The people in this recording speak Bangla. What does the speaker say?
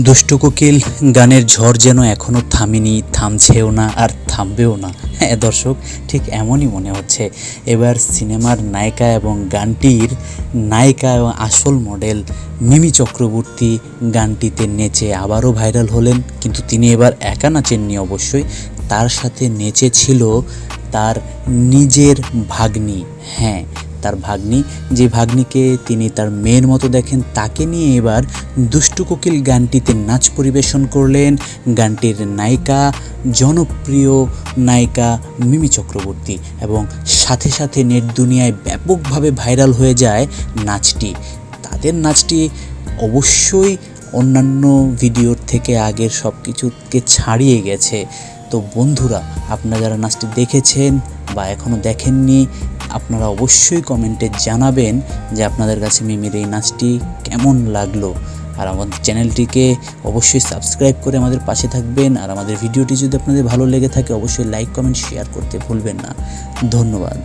দুষ্টু কোকিল গানের ঝড় যেন এখনও থামেনি, থামছেও না আর থামবেও না। হ্যাঁ দর্শক, ঠিক এমনই মনে হচ্ছে। এবার সিনেমার নায়িকা এবং গানটির নায়িকা এবং আসল মডেল মিমি চক্রবর্তী গানটিতে নেচে আবারও ভাইরাল হলেন। কিন্তু তিনি এবার একা নাচেননি অবশ্যই, তার সাথে নেচেছিল তার নিজের ভাগ্নি। হ্যাঁ তার ভাগ্নি। যে ভাগ্নিকে তিনি তার মেয়ের মতো দেখেন, তাকে নিয়ে এবার দুষ্টু কোকিল গানটিতে নাচ পরিবেশন করলেন। গানটির নায়িকা, জনপ্রিয় নায়িকা মিমি চক্রবর্তী এবং সাথে সাথে নেট দুনিয়ায় ব্যাপকভাবে ভাইরাল হয়ে যায় নাচটি। তাদের নাচটি অবশ্যই অন্যান্য ভিডিওর থেকে আগের সব কিছুকে ছাড়িয়ে গেছে। তো বন্ধুরা, আপনারা যারা নাচটি দেখেছেন বা এখনও দেখেননি আপনারা অবশ্যই কমেন্টে জানাবেন যে আপনাদের কাছে মিমির এই নাচটি কেমন লাগল। আর আমাদের চ্যানেলটিকে অবশ্যই সাবস্ক্রাইব করে আমাদের পাশে থাকবেন। আর আমাদের ভিডিওটি যদি আপনাদের ভালো লেগে থাকে, অবশ্যই লাইক, কমেন্ট, শেয়ার করতে ভুলবেন না। ধন্যবাদ।